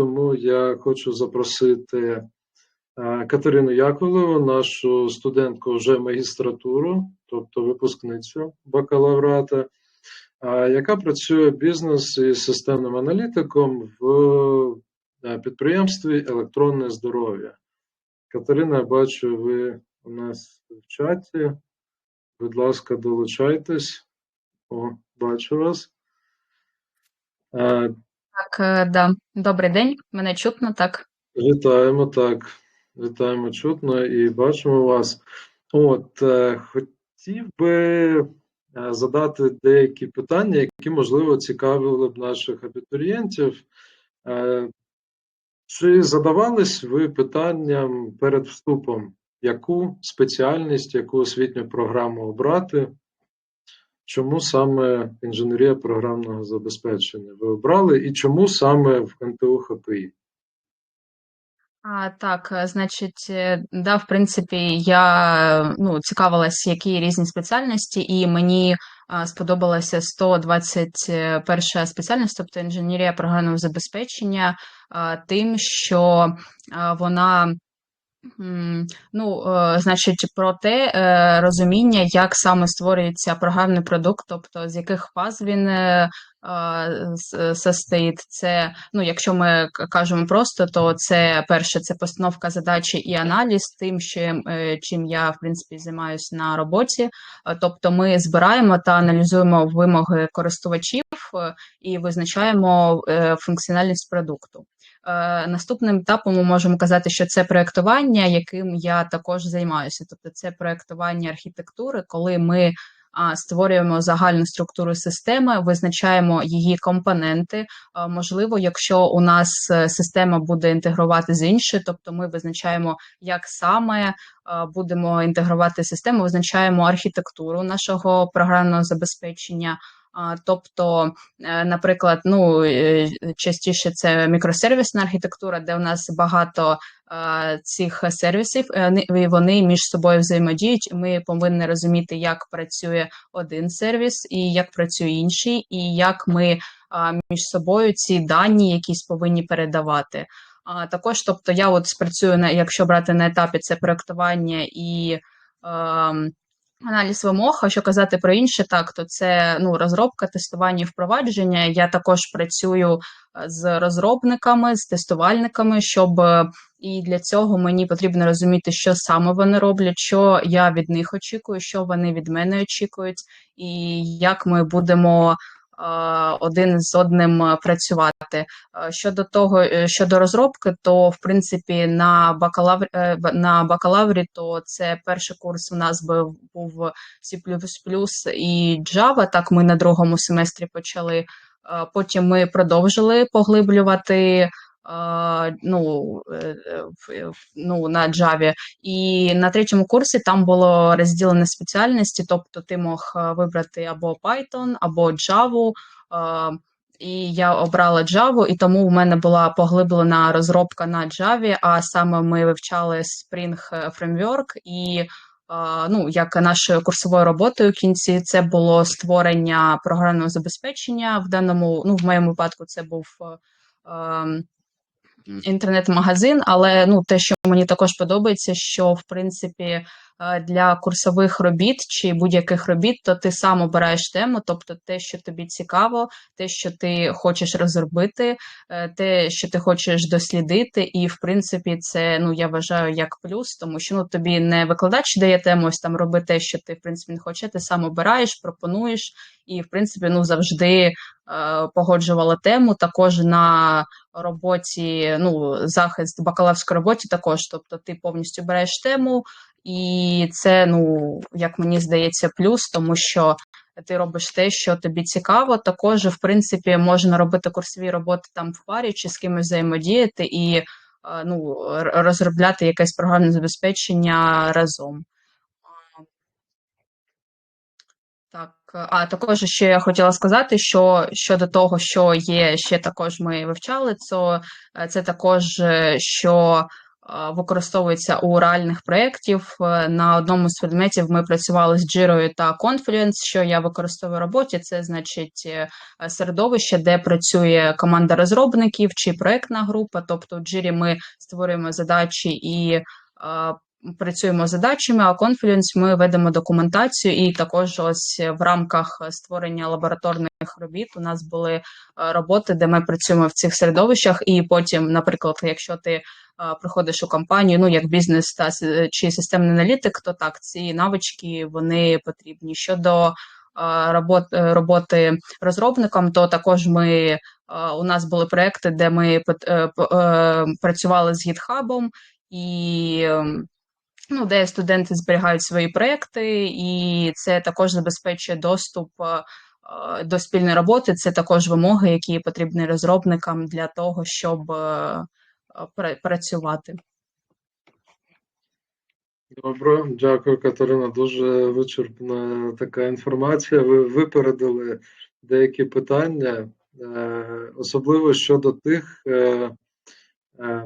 тому я хочу запросити е, Катерину Яковлеву, нашу студентку вже магістратуру, тобто випускницю бакалаврата, е, яка працює бізнес і системним аналітиком в е, підприємстві Електронне здоров'я. Катерина, я бачу, ви у нас в чаті. Будь ласка, долучайтесь. О, бачу вас. Так, е, да. Добрий день, мене чутно, так. Вітаємо, так. Вітаємо чутно і бачимо вас. От, е, хотів би е, задати деякі питання, які, можливо, цікавили б наших абітурієнтів. Чи задавались ви питанням перед вступом, яку спеціальність, яку освітню програму обрати? Чому саме інженерія програмного забезпечення ви обрали і чому саме в НТУ ХПІ? А, Так, е, значить, е, да, в принципі, я ну, цікавилась, які різні спеціальності, і мені а, сподобалася 121 спеціальність, тобто інженерія програмного забезпечення, а, тим, що а, вона Ну, е, значить, про те е, розуміння, як саме створюється програмний продукт, тобто з яких фаз він е, состоїть. Це, ну, якщо ми кажемо просто, то це перше це постановка задачі і аналіз тим, чим, чим я в принципі займаюся на роботі. Тобто ми збираємо та аналізуємо вимоги користувачів і визначаємо функціональність продукту. Е, наступним етапом ми можемо казати, що це проєктування, яким я також займаюся. Тобто, це проєктування архітектури, коли ми створюємо загальну структуру системи, визначаємо її компоненти. Можливо, якщо у нас е, система буде інтегрувати з іншою, тобто ми визначаємо, як саме будемо інтегрувати систему, визначаємо архітектуру нашого програмного забезпечення. Тобто, е, наприклад, ну е, частіше це мікросервісна архітектура, де у нас багато цих сервісів, е, і вони між собою взаємодіють. Ми повинні розуміти, як працює один сервіс і як працює інший, і як ми між собою ці дані якісь повинні передавати. А також, тобто, я от спрацюю на якщо брати на етапі це проектування і. Ем, Аналіз вимог, а що казати про інше, так то це ну розробка, тестування і впровадження. Я також працюю е, з розробниками, з тестувальниками, щоб е, і для цього мені потрібно розуміти, що саме вони роблять, що я від них очікую, що вони від мене очікують, і як ми будемо один з одним е, працювати. Е, щодо того, е, щодо розробки, то в принципі на бакалаврі на бакалаврі, то це перший курс у нас був C++ і Java, Так ми на другому семестрі почали. Потім ми продовжили поглиблювати ну, е, е, ну, на Java. І на третьому курсі там було розділені спеціальності, тобто ти мог вибрати або Python, або Java. І я обрала Java, і тому у мене була поглиблена розробка на Java, а саме ми вивчали Spring Framework і ну, як нашою курсовою роботою в кінці це було створення програмного забезпечення. В даному, ну, в моєму випадку, це був інтернет-магазин, але ну те, що мені також подобається, що в принципі для курсових робіт чи будь-яких робіт, то ти сам обираєш тему, тобто те, що тобі цікаво, те, що ти хочеш розробити, е, те, що ти хочеш дослідити, і в принципі, це ну я вважаю як плюс, тому що ну тобі не викладач дає тему, ось там роби те, що ти в принципі не хочеш, ти сам обираєш, пропонуєш, і в принципі ну завжди. Е, погоджувала тему також на роботі, ну захист бакалаврської роботі, також, тобто ти повністю береш тему, і це, ну, як мені здається, плюс, тому що ти робиш те, що тобі цікаво. Також, в принципі, можна робити курсові роботи там в парі чи з кимось взаємодіяти і е, ну, розробляти якесь програмне забезпечення разом. Так, а також ще я хотіла сказати, що щодо того, що є ще також ми вивчали, то це також е, що використовується у реальних проєктів. Е, На одному з предметів ми працювали з Jira та Confluence, що я використовую в роботі. Це значить е, середовище, де працює команда розробників чи проєктна група. Тобто в Jira ми створюємо задачі і е, працюємо з задачами, а Confluence ми ведемо документацію, і також ось в рамках створення лабораторних робіт у нас були е, роботи, де ми працюємо в цих середовищах, і потім, наприклад, якщо ти е, приходиш у компанію, ну як бізнес та чи системний аналітик, то так ці навички вони потрібні. Щодо е, робот, роботи розробником, то також ми у нас були проекти, де ми працювали з GitHub, і ем, ну, де студенти зберігають свої проекти, і це також забезпечує доступ е, е, до спільної роботи. Це також вимоги, які потрібні розробникам для того, щоб е, пра- працювати. Добре, дякую, Катерина. Дуже вичерпна така інформація. Ви випередили деякі питання, особливо щодо тих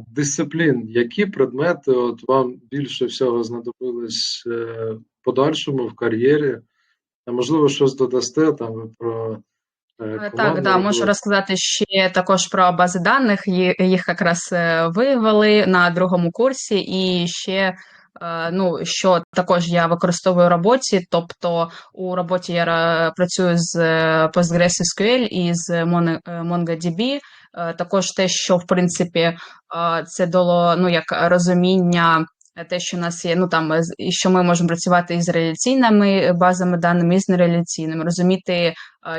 дисциплін, які предмети от вам більше всього знадобились е, в подальшому в кар'єрі, а можливо, щось додасте там ви про е, Е, Так, да, можу розказати ще також про бази даних. Їх якраз е, виявили на другому курсі, і ще е, ну, що також я використовую в роботі. Тобто у роботі я ра- працюю з е, PostgreSQL і з е, MongoDB. Е, Також те, що в принципі е, це дало ну як розуміння. е, Те, що у нас є, ну там що ми можемо працювати із реляційними базами даними, і з нереляційними, розуміти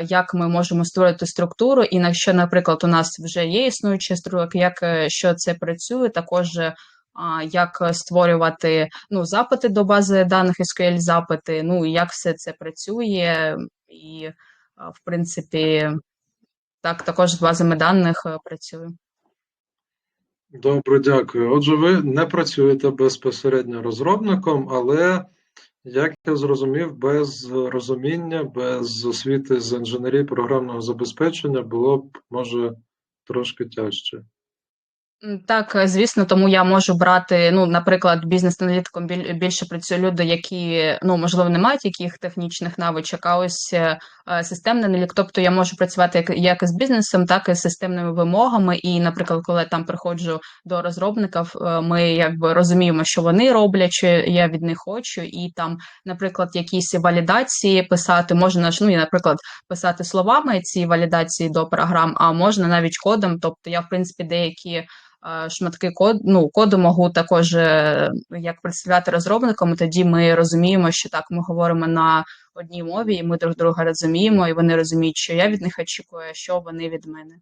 як ми можемо створити структуру, і на що, наприклад, у нас вже є існуюча структура, як що це працює, також як створювати ну, запити до бази даних, SQL запити, ну як все це працює, і в принципі, так також з базами даних е, працюю. Добре, дякую. Отже, ви не працюєте безпосередньо розробником, але, як я зрозумів, без розуміння, без освіти з інженерії програмного забезпечення було б, може, трошки тяжче. Так, е, звісно, тому я можу брати, ну, наприклад, бізнес-аналітиком біль- більше працюють люди, які, ну, можливо, не мають яких технічних навичок, а ось е, е, системний аналітик, тобто я можу працювати як, як із бізнесом, так і з системними вимогами. І, наприклад, коли я там приходжу до розробників, е, ми якби розуміємо, що вони роблять, що я від них хочу, і там, наприклад, якісь валідації писати можна ж, ну, і, наприклад, писати словами ці валідації до програм, а можна навіть кодом. Тобто я, в принципі, деякі шматки код, ну, коду можу також е, як представляти розробникам, і тоді ми розуміємо, що так, ми говоримо на одній мові, і ми друг друга розуміємо, і вони розуміють, що я від них очікую, що вони від мене.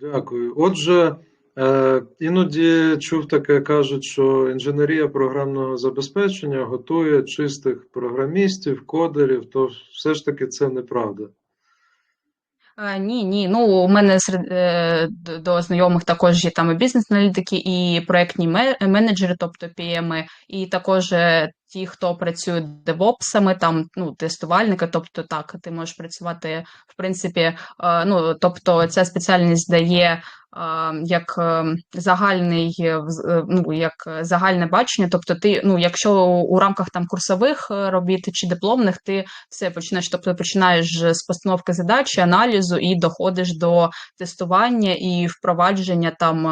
Дякую. Отже, е, іноді чув таке, кажуть, що інженерія програмного забезпечення готує чистих програмістів, кодерів, то все ж таки це неправда. Е, Ні, ні. Ну, у мене серед е, до знайомих також є там і бізнес-аналітики, і проектні ме- менеджери, тобто PM, і також е, ті, хто працює девопсами, там ну, тестувальники. Тобто, так, ти можеш працювати, в принципі, е, ну, тобто ця спеціальність дає е, як е, загальний, е, е, ну, як загальне бачення. Тобто, ти, ну, якщо у рамках там курсових робіт чи дипломних, ти все починаєш, тобто починаєш з постановки задачі, аналізу і доходиш до тестування і впровадження там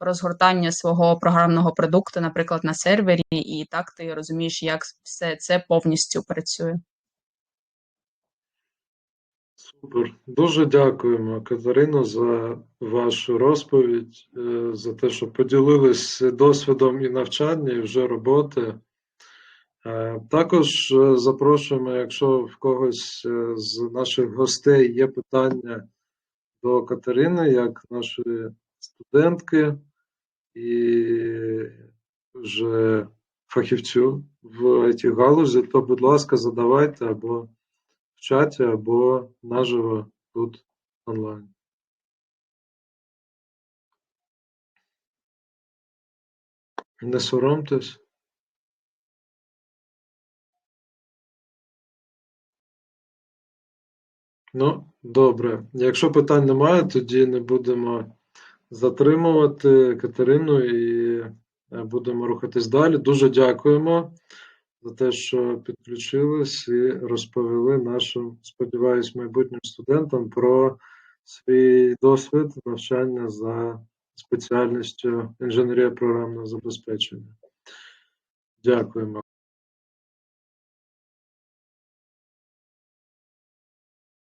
розгортання свого програмного продукту, наприклад, на сервері, і так ти розумієш, як все це повністю працює. Супер. Дуже дякуємо, Катерино, за вашу розповідь, е, за те, що поділились досвідом і навчання, і вже роботи. Е, Також е, запрошуємо, якщо в когось з наших гостей є питання до Катерини, як нашої студентки і вже фахівцю в it галузі, то, будь ласка, задавайте або чаті, або наживо тут онлайн. Не соромтесь. Ну, добре. Якщо питань немає, тоді не будемо затримувати Катерину і е, будемо рухатись далі. Дуже дякуємо за те, що підключились і розповіли нашим, сподіваюсь, майбутнім студентам про свій досвід навчання за спеціальністю інженерія програмного забезпечення. Дякуємо.